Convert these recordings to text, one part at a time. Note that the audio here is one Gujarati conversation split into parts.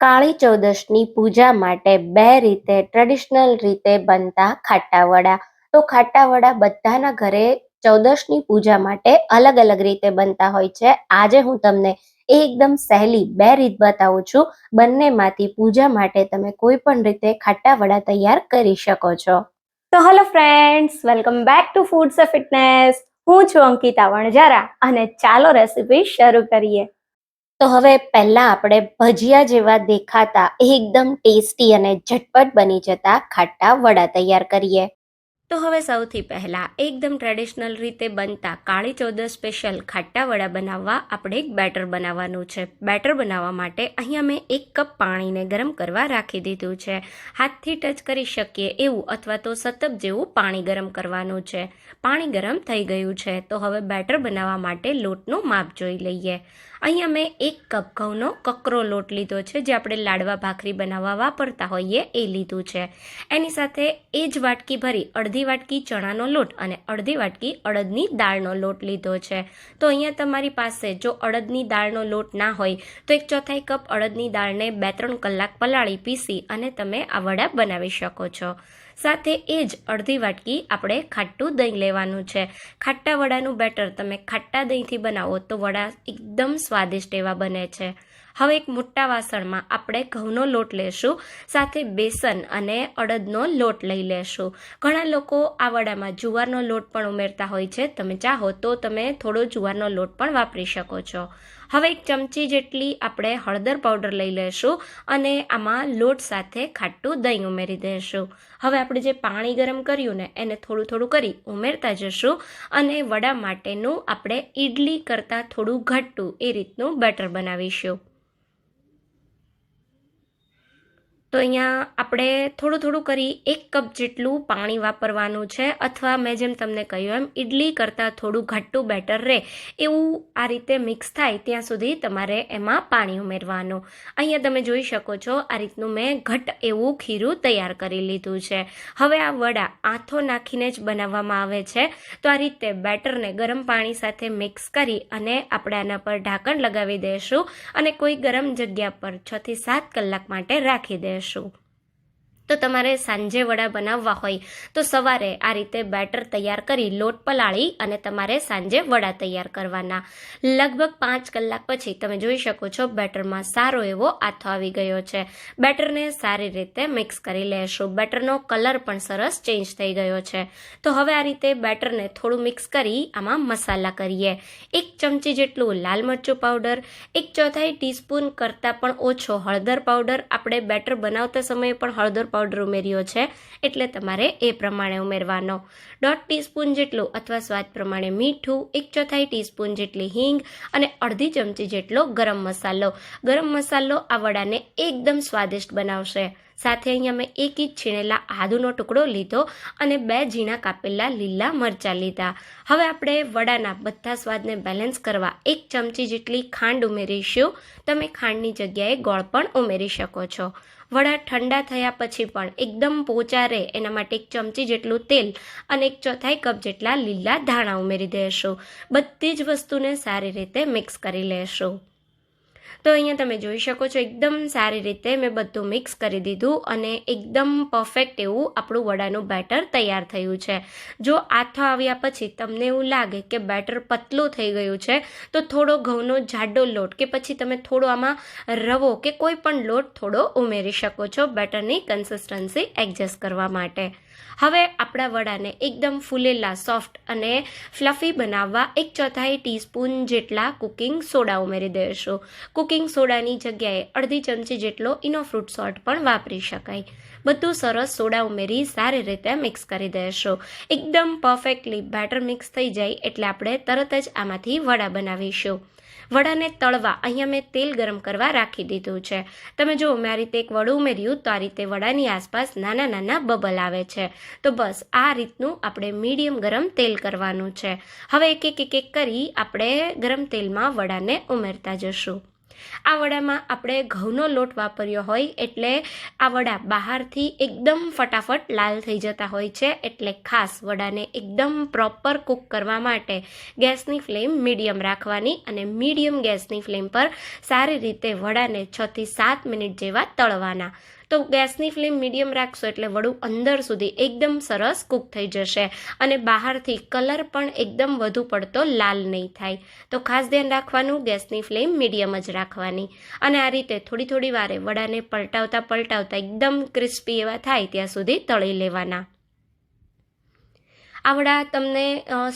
કાળી ચૌદશની પૂજા માટે બે રીતે ટ્રેડિશનલ રીતે બનતા ખાટા વડા તો ખાટા વડા બધાના ઘરે ચૌદશની પૂજા માટે અલગ અલગ રીતે બનતા હોય છે. આજે હું તમને એકદમ સહેલી બે રીત બતાવું છું. બંનેમાંથી પૂજા માટે તમે કોઈ પણ રીતે ખાટા વડા તૈયાર કરી શકો છો. તો hello friends welcome back to foods fitness હું છું અંકિતા વણજારા અને ચાલો રેસીપી શરૂ કરીએ. તો હવે પહેલા આપણે ભજીયા જેવા દેખાતા એકદમ ટેસ્ટી અને ઝટપટ બની જતા ખાટા વડા તૈયાર કરીએ. તો હવે સૌથી પહેલા એકદમ ટ્રેડિશનલ રીતે બનતા કાળી ચૌદસ સ્પેશિયલ ખાટા વડા બનાવવા આપણે એક બેટર બનાવવાનું છે. બેટર બનાવવા માટે અહીંયા મેં એક કપ પાણીને ગરમ કરવા રાખી દીધું છે. હાથથી ટચ કરી શકીએ એવું અથવા તો સતપ જેવું પાણી ગરમ કરવાનું છે. પાણી ગરમ થઈ ગયું છે. તો હવે બેટર બનાવવા માટે લોટનું માપ જોઈ લઈએ. અહીંયા મેં એક કપ ઘઉંનો કકરો લોટ લીધો છે, જે આપણે લાડવા ભાખરી બનાવવા વાપરતા હોઈએ એ લીધું છે. એની સાથે એ જ વાટકી ભરી અડધી વાટકી ચણાનો લોટ અને અડધી વાટકી અડદની દાળનો લોટ લીધો છે. તો અહીંયા તમારી પાસે જો અડદની દાળનો લોટ ના હોય, તો એક ચોથાઈ કપ અડદની દાળને બે ત્રણ કલાક પલાળી પીસી અને તમે આ વડા બનાવી શકો છો. સાથે એ જ અડધી વાટકી આપણે ખાટું દહીં લેવાનું છે. ખાટા વડાનું બેટર તમે ખાટા દહીંથી બનાવો તો વડા એકદમ સ્વાદિષ્ટ એવા બને છે. હવે એક મોટા વાસણમાં આપણે ઘઉંનો લોટ લેશું, સાથે બેસન અને અડદનો લોટ લઈ લેશું. ઘણા લોકો આ વડામાં જુવારનો લોટ પણ ઉમેરતા હોય છે. તમે ચાહો તો તમે થોડો જુવારનો લોટ પણ વાપરી શકો છો. હવે એક ચમચી જેટલી આપણે હળદર પાવડર લઈ લેશું અને આમાં લોટ સાથે ખાટું દહીં ઉમેરી દઈશું. હવે આપણે જે પાણી ગરમ કર્યું ને, એને થોડું થોડું કરી ઉમેરતા જશું અને વડા માટેનું આપણે ઈડલી કરતાં થોડું ઘટ્ટું એ રીતનું બેટર બનાવીશું. તો અહીંયા આપણે થોડું થોડું કરી એક કપ જેટલું પાણી વાપરવાનું છે. અથવા મેં જેમ તમને કહ્યું એમ ઇડલી કરતાં થોડું ઘટ્ટું બેટર રહે. એવું આ રીતે મિક્સ થાય ત્યાં સુધી તમારે એમાં પાણી ઉમેરવાનું. અહીંયા તમે જોઈ શકો છો, આ રીતનું મેં ઘટ એવું ખીરું તૈયાર કરી લીધું છે. હવે આ વડા આથો નાખીને જ બનાવવામાં આવે છે. તો આ રીતે બેટરને ગરમ પાણી સાથે મિક્સ કરી અને આપણે આના પર ઢાંકણ લગાવી દઈશું અને કોઈ ગરમ જગ્યા પર છથી સાત કલાક માટે રાખી દઈશું લેશું તો તમારે સાંજે વડા બનાવવા હોય તો સવારે આ રીતે બેટર તૈયાર કરી લોટ પલાળી અને તમારે સાંજે વડા તૈયાર કરવાના. લગભગ પાંચ કલાક પછી તમે જોઈ શકો છો બેટરમાં સારો એવો આથો આવી ગયો છે. બેટરને સારી રીતે મિક્સ કરી લેશું. બેટરનો કલર પણ સરસ ચેન્જ થઈ ગયો છે. તો હવે આ રીતે બેટરને થોડું મિક્સ કરી આમાં મસાલા કરીએ. એક ચમચી જેટલું લાલ મરચું પાવડર, એક ચોથાઈ ટીસ્પૂન કરતાં પણ ઓછો હળદર પાવડર. આપણે બેટર બનાવતા સમયે પણ હળદર પાવડર પાવડર ઉમેર્યો છે એટલે તમારે એ પ્રમાણે ઉમેરવાનો. દોઢ ટીસ્પૂન જેટલું અથવા સ્વાદ પ્રમાણે મીઠું, એક ચોથાઈ ટીસ્પૂન જેટલી હિંગ અને અડધી ચમચી જેટલો ગરમ મસાલો. ગરમ મસાલો આ વડાને એકદમ સ્વાદિષ્ટ બનાવશે. સાથે અહીંયા મેં એક ઇંચ છીણેલા આદુનો ટુકડો લીધો અને બે ઝીણા કાપેલા લીલા મરચાં લીધા. હવે આપણે વડાના બધા સ્વાદને બેલેન્સ કરવા એક ચમચી જેટલી ખાંડ ઉમેરીશું. તમે ખાંડની જગ્યાએ ગોળ પણ ઉમેરી શકો છો. વડા ઠંડા થયા પછી પણ એકદમ પોચા રહે એના માટે એક ચમચી જેટલું તેલ અને એક ચોથાઈ કપ જેટલા લીલા ધાણા ઉમેરી દેશો. બધી જ વસ્તુને સારી રીતે મિક્સ કરી લેશું. તો અહીંયા તમે જોઈ શકો છો, એકદમ સારી રીતે મેં બધું મિક્સ કરી દીધું અને એકદમ પરફેક્ટ એવું આપણું વડાનું બેટર તૈયાર થયું છે. જો આથો આવ્યા પછી તમને એવું લાગે કે બેટર પતલું થઈ ગયું છે, તો થોડો ઘઉંનો જાડો લોટ કે પછી તમે થોડો આમાં રવો કે કોઈ પણ લોટ થોડો ઉમેરી શકો છો બેટરની કન્સિસ્ટન્સી એડજસ્ટ કરવા માટે. હવે આપણા વડાને એકદમ ફૂલેલા સોફ્ટ અને ફ્લફી બનાવવા એક ચોથાઈ ટીસ્પૂન જેટલા કુકિંગ સોડા ઉમેરી દેશો કુકિંગ સોડાની જગ્યાએ અડધી ચમચી જેટલો ઇનો ફ્રૂટ સોલ્ટ પણ વાપરી શકાય. બધું સરસ સોડા ઉમેરી સારી રીતે મિક્સ કરી દેશો એકદમ પરફેક્ટલી બેટર મિક્સ થઈ જાય એટલે આપણે તરત જ આમાંથી વડા બનાવીશું. વડાને તળવા અહીંયા મેં તેલ ગરમ કરવા રાખી દીધું છે. તમે જો મેં આ રીતે એક વડું ઉમેર્યું તો આ રીતે વડાની આસપાસ નાના નાના બબલ આવે છે. તો બસ, આ રીતનું આપણે મીડિયમ ગરમ તેલ કરવાનું છે. હવે એક એક એક એક કરી આપણે ગરમ તેલમાં વડાને ઉમેરતા જશું. આ વડામાં આપણે ઘઉંનો લોટ વાપર્યો હોય એટલે આ વડા બહારથી એકદમ ફટાફટ લાલ થઈ જતા હોય છે એટલે ખાસ વડાને એકદમ પ્રોપર કૂક કરવા માટે ગેસની ફ્લેમ મીડિયમ રાખવાની અને મીડિયમ ગેસની ફ્લેમ પર સારી રીતે વડાને છથી સાત મિનિટ જેવા તળવાના. તો ગેસની ફ્લેમ મીડિયમ રાખશો એટલે વડું અંદર સુધી એકદમ સરસ કૂક થઈ જશે અને બહારથી કલર પણ એકદમ વધુ પડતો લાલ નહીં થાય. તો ખાસ ધ્યાન રાખવાનું ગેસની ફ્લેમ મીડિયમ જ રાખવાની. અને આ રીતે થોડી થોડી વારે વડાને પલટાવતા પલટાવતા એકદમ ક્રિસ્પી એવા થાય ત્યાં સુધી તળી લેવાના. આ વડા તમને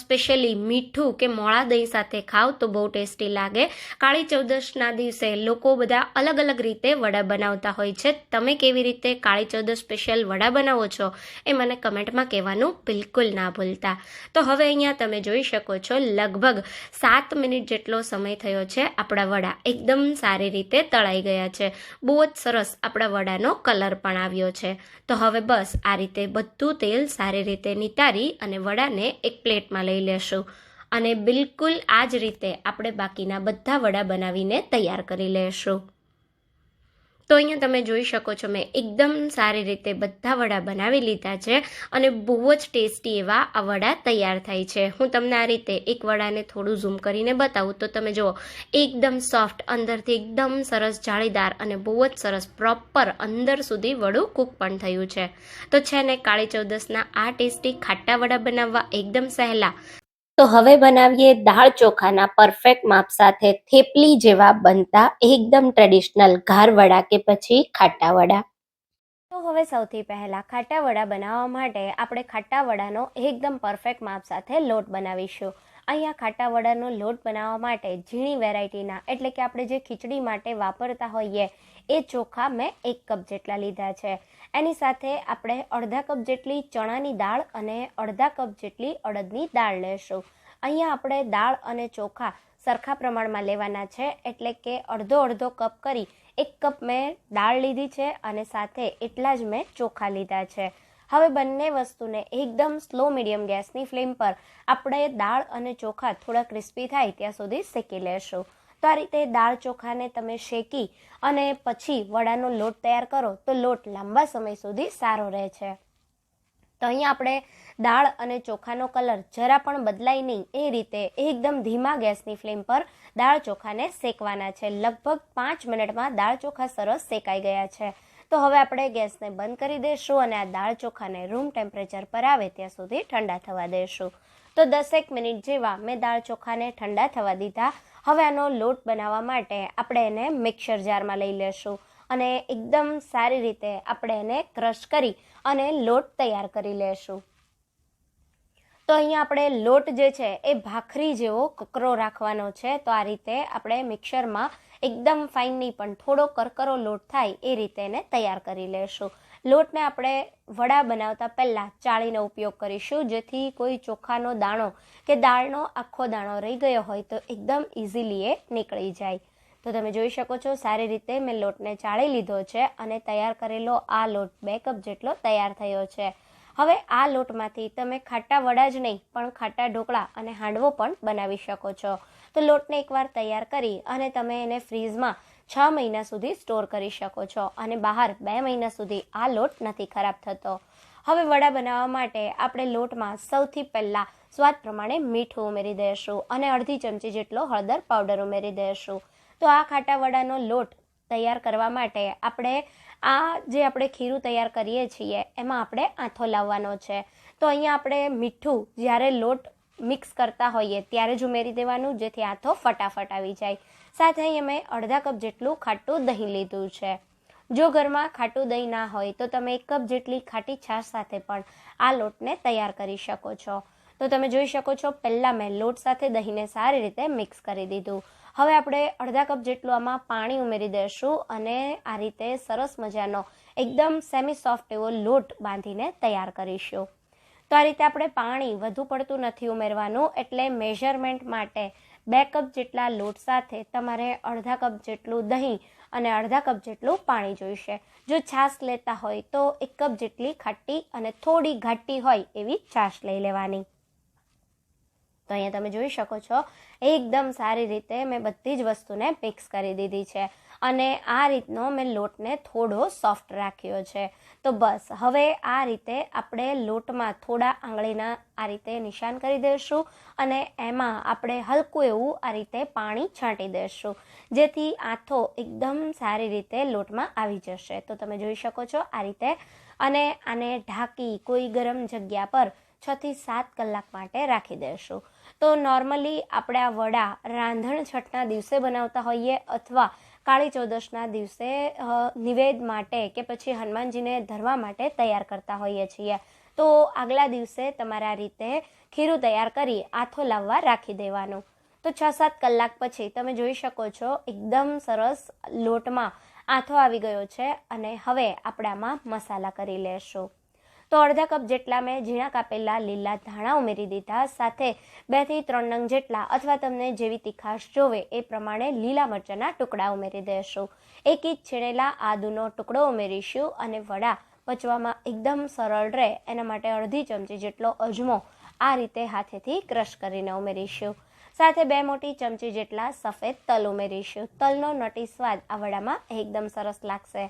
સ્પેશિયલી મીઠું કે મોળા દહીં સાથે ખાવ તો બહુ ટેસ્ટી લાગે. કાળી ચૌદશના દિવસે લોકો બધા અલગ અલગ રીતે વડા બનાવતા હોય છે. તમે કેવી રીતે કાળી ચૌદશ સ્પેશિયલ વડા બનાવો છો એ મને કમેન્ટમાં કહેવાનું બિલકુલ ના ભૂલતા. તો હવે અહીંયા તમે જોઈ શકો છો લગભગ સાત મિનિટ જેટલો સમય થયો છે આપણા વડા એકદમ સારી રીતે તળાઈ ગયા છે. બહુ જ સરસ આપણા વડાનો કલર પણ આવ્યો છે. તો હવે બસ આ રીતે બધું તેલ સારી રીતે નિતારી અને વડાને એક પ્લેટમાં લઈ લેશું. અને બિલકુલ આ જ રીતે આપણે બાકીના બધા વડા બનાવીને તૈયાર કરી લેશું. તો અહીંયા તમે જોઈ શકો છો, મેં એકદમ સારી રીતે બધા વડા બનાવી લીધા છે અને બહુ જ ટેસ્ટી એવા આ વડા તૈયાર થાય છે. હું તમને આ રીતે એક વડાને થોડું ઝૂમ કરીને બતાવું. તો તમે જુઓ, એકદમ સોફ્ટ અંદરથી એકદમ સરસ જાળીદાર અને બહુ જ સરસ પ્રોપર અંદર સુધી વડું કૂક પણ થયું છે. તો છે ને, કાળી ચૌદસના આ ટેસ્ટી ખાટા વડા બનાવવા એકદમ સહેલા. તો હવે બનાવીએ દાળ ચોખાના પરફેક્ટ માપ સાથે થેપલી જેવા બનતા એકદમ ટ્રેડિશનલ વડા કે પછી ખાટા વડા. તો હવે સૌથી પહેલા ખાટા વડા બનાવવા માટે આપણે ખાટા વડાનો એકદમ પરફેક્ટ માપ સાથે લોટ બનાવીશું. અહીંયા ખાટા વડાનો લોટ બનાવવા માટે ઝીણી વેરાયટીના એટલે કે આપણે જે ખીચડી માટે વાપરતા હોઈએ એ ચોખા મેં એક કપ જેટલા લીધા છે. એની સાથે આપણે અડધા કપ જેટલી ચણાની દાળ અને અડધા કપ જેટલી અડદની દાળ લેશું. અહીંયા આપણે દાળ અને ચોખા સરખા પ્રમાણમાં લેવાના છે, એટલે કે અડધો અડધો કપ કરી એક કપ મેં દાળ લીધી છે અને સાથે એટલા જ મેં ચોખા લીધા છે. હવે બંને વસ્તુને એકદમ સ્લો મીડિયમ ગેસની ફ્લેમ પર આપણે દાળ અને ચોખા થોડા ક્રિસ્પી થાય ત્યાં સુધી શેકી લેશું. તો આ રીતે દાળ ચોખાને તમે શેકી અને પછી વડાનો લોટ તૈયાર કરો, તો લોટ લાંબા સમય સુધી સારો રહે છે. તો અહીં આપણે દાળ અને ચોખાનો કલર જરા પણ બદલાય નહીં. એ રીતે એકદમ ધીમા ગેસની ફ્લેમ પર દાળ ચોખાને શેકવાના છે. લગભગ પાંચ મિનિટમાં દાળ ચોખા સરસ શેકાઈ ગયા છે. તો હવે આપણે ગેસને બંધ કરી દઈશું અને આ દાળ ચોખાને રૂમ ટેમ્પરેચર પર આવે ત્યાં સુધી ઠંડા થવા દઈશું. તો દસેક મિનિટ જેવા મેં દાળ ચોખાને ઠંડા થવા દીધા. હવે આનો લોટ બનાવવા માટે આપણે એને મિક્સર જારમાં લઈ લેશું અને એકદમ સારી રીતે આપણે એને ક્રશ કરી અને લોટ તૈયાર કરી લેશું. તો અહીંયા આપણે લોટ જે છે એ ભાખરી જેવો કકરો રાખવાનો છે, તો આ રીતે આપણે મિક્સરમાં એકદમ ફાઇન નહીં પણ થોડો કરકરો લોટ થાય એ રીતે એને તૈયાર કરી લેશું. લોટને આપણે વડા બનાવતા પહેલાં ચાળીનો ઉપયોગ કરીશું. જેથી કોઈ ચોખાનો દાણો કે દાળનો આખો દાણો રહી ગયો હોય તો એકદમ ઇઝીલી એ નીકળી જાય. તો તમે જોઈ શકો છો, સારી રીતે મેં લોટને ચાળી લીધો છે અને તૈયાર કરેલો આ લોટ બે કપ જેટલો તૈયાર થયો છે. હવે આ લોટમાંથી તમે ખાટા વડા જ નહીં, પણ ખાટા ઢોકળા અને હાંડવો પણ બનાવી શકો છો. તો લોટને એકવાર તૈયાર કરી અને તમે એને ફ્રીઝમાં છ મહિના સુધી સ્ટોર કરી શકો છો અને બહાર બે મહિના સુધી આ લોટ નથી ખરાબ થતો. હવે વડા બનાવવા માટે આપણે લોટમાં સૌથી પહેલાં સ્વાદ પ્રમાણે મીઠું ઉમેરી દઈશું અને અડધી ચમચી જેટલો હળદર પાવડર ઉમેરી દઈશું. તો આ ખાટા વડાનો લોટ તૈયાર કરવા માટે આપણે આ જે આપણે ખીરું તૈયાર કરીએ છીએ, એમાં આપણે આથો લાવવાનો છે. તો અહીંયા આપણે મીઠું જ્યારે લોટ મિક્સ કરતા હોઈએ ત્યારે જ ઉમેરી દેવાનું, જેથી આથો ફટાફટ આવી જાય. સાથે મેં અડધા કપ જેટલું ખાટું દહીં લીધું છે. જો ઘરમાં ખાટું દહીં ના હોય, તો તમે એક કપ જેટલી ખાટી છાશ સાથે પણ આ લોટને તૈયાર કરી શકો છો. તો તમે જોઈ શકો છો, પહેલાં મેં લોટ સાથે દહીંને સારી રીતે મિક્સ કરી દીધું. હવે આપણે અડધા કપ જેટલું આમાં પાણી ઉમેરી દઈશું અને આ રીતે સરસ મજાનો, એકદમ સેમી સોફ્ટ એવો લોટ બાંધીને તૈયાર કરીશું. તો આ રીતે આપણે પાણી વધુ પડતું નથી ઉમેરવાનું, એટલે મેઝરમેન્ટ માટે બે કપ જેટલા લોટ સાથે તમારે અડધા કપ જેટલું દહીં અને અડધા કપ જેટલું પાણી જોઈશે. જો છાશ લેતા હોય તો એક કપ જેટલી ખાટી અને થોડી ઘાટી હોય એવી છાશ લઈ લેવાની. તો અહીંયા તમે જોઈ શકો છો, એકદમ સારી રીતે મેં બધી જ વસ્તુને મિક્સ કરી દીધી છે. અને આ રીતનો મેં લોટને થોડો સોફ્ટ રાખ્યો છે. તો બસ, હવે આ રીતે આપણે લોટમાં થોડા આંગળીના આ રીતે નિશાન કરી દઈશું અને એમાં આપણે હલકું એવું આ રીતે પાણી છાંટી દઈશું, જેથી આથો એકદમ સારી રીતે લોટમાં આવી જશે. તો તમે જોઈ શકો છો આ રીતે અને આને ઢાંકી કોઈ ગરમ જગ્યા પર છ થી સાત કલાક માટે રાખી દઈશું. તો નોર્મલી આપણે આ વડા રાંધણ છઠના દિવસે બનાવતા હોઈએ અથવા કાળી ચૌદશના દિવસે નિવેદ માટે કે પછી હનુમાનજીને ધરવા માટે તૈયાર કરતા હોઈએ છીએ. તો આગલા દિવસે તમારે રીતે ખીરું તૈયાર કરી આથો લાવવા રાખી દેવાનું. તો છ સાત કલાક પછી તમે જોઈ શકો છો, એકદમ સરસ લોટમાં આથો આવી ગયો છે અને હવે આપણામાં મસાલા કરી લેશું. તો અડધા કપ જેટલા મેં ઝીણા કાપેલા લીલા ધાણા ઉમેરી દીધા, સાથે બેથી ત્રણ નંગ જેટલા અથવા તમને જેવી તીખાશ જોવે એ પ્રમાણે લીલા મરચાંના ટુકડા ઉમેરી દેશું. એક ઇંચ છીણેલા આદુનો ટુકડો ઉમેરીશું અને વડા પચવામાં એકદમ સરળ રહે, એના માટે અડધી ચમચી જેટલો અજમો આ રીતે હાથેથી ક્રશ કરીને ઉમેરીશું. સાથે બે મોટી ચમચી જેટલા સફેદ તલ ઉમેરીશું. તલનો નટી સ્વાદ આ વડામાં એકદમ સરસ લાગશે.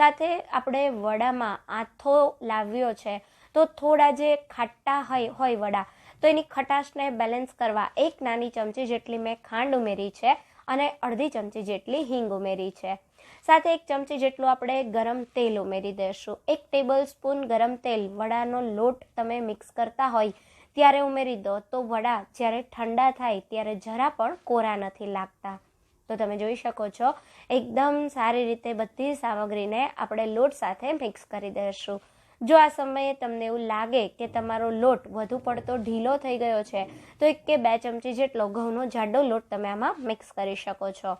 સાથે આપણે વડામાં આથો લાવ્યો છે, તો થોડા જે ખાટા હોય હોય વડા, તો એની ખટાશને બેલેન્સ કરવા એક નાની ચમચી જેટલી મેં ખાંડ ઉમેરી છે અને અડધી ચમચી જેટલી હિંગ ઉમેરી છે. સાથે એક ચમચી જેટલું આપણે ગરમ તેલ ઉમેરી દઈશું. એક ટેબલ સ્પૂન ગરમ તેલ વડાનો લોટ તમે મિક્સ કરતા હોય ત્યારે ઉમેરી દો. તો વડા જ્યારે ઠંડા થાય ત્યારે જરા પણ કોરા નથી લાગતા. તો તમે જોઈ શકો છો, એકદમ સારી રીતે બધી સામગ્રીને આપણે લોટ સાથે મિક્સ કરી દઈશું. જો આ સમયે તમને એવું લાગે કે તમારો લોટ વધુ પડતો ઢીલો થઈ ગયો છે, તો એક કે બે ચમચી જેટલો ઘઉંનો જાડો લોટ તમે આમાં મિક્સ કરી શકો છો.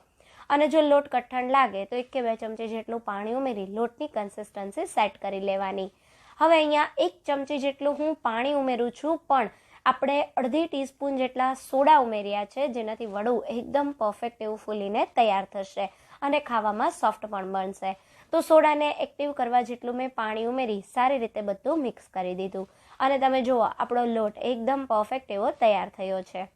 અને જો લોટ કઠણ લાગે, તો એક કે બે ચમચી જેટલું પાણી ઉમેરી લોટની કન્સિસ્ટન્સી સેટ કરી લેવાની. હવે અહીંયા એક ચમચી જેટલું હું પાણી ઉમેરું છું, પણ આપણે અડધી ટીસ્પૂન જેટલા સોડા ઉમેર્યા છે, જેનાથી વડું એકદમ પરફેક્ટ એવું ફૂલીને તૈયાર થશે અને ખાવામાં સોફ્ટ પણ બનશે. તો સોડાને એક્ટિવ કરવા જેટલું મેં પાણી ઉમેરી, સારી રીતે બધું મિક્સ કરી દીધું. અને તમે જુઓ, આપણો લોટ એકદમ પરફેક્ટ એવો તૈયાર થયો છે.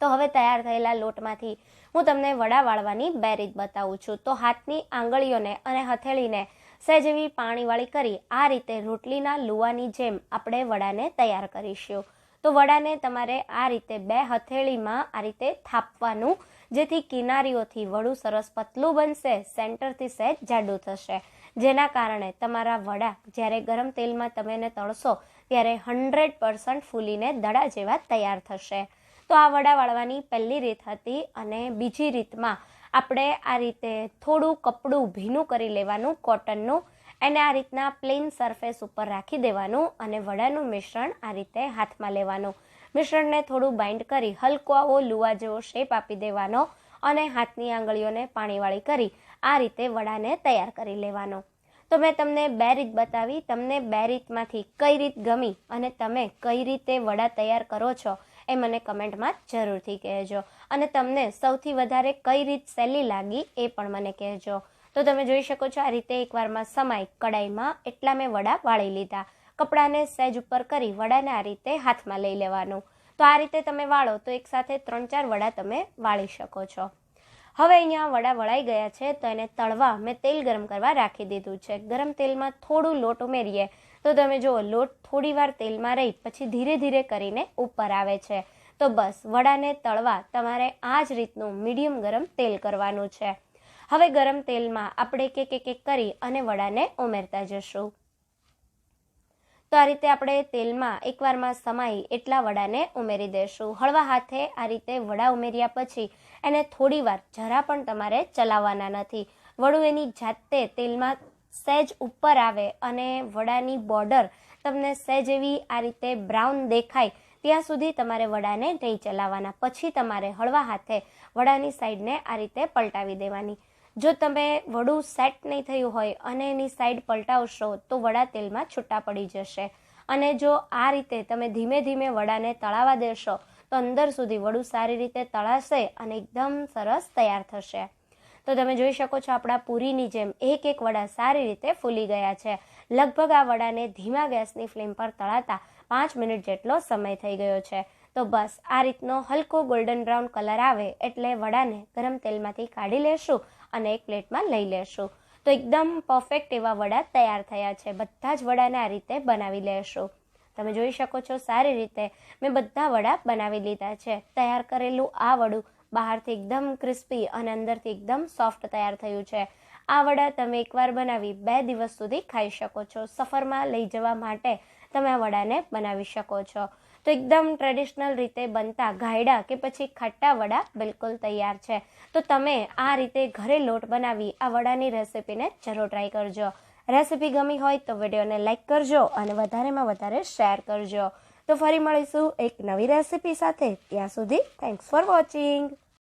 તો હવે તૈયાર થયેલા લોટમાંથી હું તમને વડા વાળવાની બે રીત બતાવું છું. તો હાથની આંગળીઓને અને હથેળીને સહેજ એવી પાણીવાળી કરી, આ રીતે રોટલીના લુવાની જેમ આપણે વડાને તૈયાર કરીશું. તો વડાને તમારે આ રીતે બે હથેળીમાં આ રીતે થાપવાનું, જેથી કિનારીઓથી વડું સરસ પતલું બનશે, સેન્ટરથી સહેજ જાડું થશે. જેના કારણે તમારા વડા જ્યારે ગરમ તેલમાં તમે એને તળશો, ત્યારે હંડ્રેડ પર્સન્ટ ફૂલીને દડા જેવા તૈયાર થશે. તો આ વડા વાળવાની પહેલી રીત હતી અને બીજી રીતમાં આપણે આ રીતે થોડું કપડું ભીનું કરી લેવાનું, કોટનનું એને આ રીતના પ્લેન સરફેસ ઉપર રાખી દેવાનું અને વડાનું મિશ્રણ આ રીતે હાથમાં લેવાનું. મિશ્રણને થોડું બાઇન્ડ કરી હલકો આવો લુવા જેવો શેપ આપી દેવાનો અને હાથની આંગળીઓને પાણીવાળી કરી આ રીતે વડાને તૈયાર કરી લેવાનો. તો મેં તમને બે રીત બતાવી. તમને બે રીતમાંથી કઈ રીત ગમી અને તમે કઈ રીતે વડા તૈયાર કરો છો એ મને કમેન્ટમાં જરૂરથી કહેજો. અને તમને સૌથી વધારે કઈ રીત સહેલી લાગી એ પણ મને કહેજો. તો તમે જોઈ શકો છો આ રીતે એકવારમાં સમાય કડાઈમાં એટલા મેં વડા વાળી લીધા. કપડાને સહેજ ઉપર કરી વડાને આ રીતે હાથમાં લઈ લેવાનું. તો આ રીતે તમે વાળો તો એકસાથે ત્રણ ચાર વડા તમે વાળી શકો છો. હવે અહીંયા વડા વળાઈ ગયા છે તો એને તળવા મેં તેલ ગરમ કરવા રાખી દીધું છે. ગરમ તેલમાં થોડું લોટ ઉમેરીએ તો તમે જુઓ લોટ થોડી વાર તેલમાં રહી પછી ધીરે ધીરે કરીને ઉપર આવે છે. તો બસ, વડાને તળવા તમારે આ જ રીતનું મીડિયમ ગરમ તેલ કરવાનું છે. હવે ગરમ તેલમાં આપણે એક એક એક કરી અને વડાને ઉમેરતા જશું. તો આ રીતે આપણે તેલમાં એકવારમાં સમાઈ એટલા વડાને ઉમેરી દઈશું હળવા હાથે આ રીતે વડા ઉમેર્યા પછી એને થોડી વાર જરા પણ તમારે ચલાવવાના નથી. વડું એની જાતે તેલમાં સહેજ ઉપર આવે અને વડાની બોર્ડર તમને સહેજ એવી આ રીતે બ્રાઉન દેખાય ત્યાં સુધી તમારે વડાને નહીં ચલાવવાના. પછી તમારે હળવા હાથે વડાની સાઈડને આ રીતે પલટાવી દેવાની. જો તમે વડું સેટ નહીં થયું હોય અને એની સાઈડ પલટાવશો, તો વડા તેલમાં છૂટા પડી જશે. અને જો આ રીતે તમે ધીમે ધીમે વડાને તળાવવા દેશો, તો અંદર સુધી વડું સારી રીતે તળાશે અને એકદમ સરસ તૈયાર થશે. તો તમે જોઈ શકો છો આપણા પૂરીની જેમ એક એક વડા સારી રીતે ફૂલી ગયા છે. લગભગ આ વડાને ધીમા ગેસની ફ્લેમ પર તળાતા પાંચ મિનિટ જેટલો સમય થઈ ગયો છે. તો બસ, આ રીતનો હલકો ગોલ્ડન બ્રાઉન કલર આવે એટલે વડાને ગરમ તેલમાંથી કાઢી લેશું અને એક પ્લેટમાં લઈ લેશું. તો એકદમ પરફેક્ટ એવા વડા તૈયાર થયા છે. બધા જ વડાને આ રીતે બનાવી લેશું. તમે જોઈ શકો છો સારી રીતે મેં બધા વડા બનાવી લીધા છે. તૈયાર કરેલું આ વડું બહારથી એકદમ ક્રિસ્પી અને અંદરથી એકદમ સોફ્ટ તૈયાર થયું છે. આ વડા તમે એકવાર બનાવી બે દિવસ સુધી ખાઈ શકો છો. સફરમાં લઈ જવા માટે તમે આ વડાને બનાવી શકો છો. તો એકદમ ટ્રેડિશનલ રીતે બનતા ગાયડા કે પછી ખટ્ટા વડા બિલકુલ તૈયાર છે. તો તમે આ રીતે ઘરે લોટ બનાવી આ વડાની રેસિપીને જરૂર ટ્રાય કરજો. રેસિપી ગમી હોય તો વિડીયોને લાઇક કરજો અને વધારેમાં વધારે શેર કરજો. તો ફરી મળીશું એક નવી રેસિપી સાથે. ત્યાં સુધી થેન્ક્સ ફોર વોચિંગ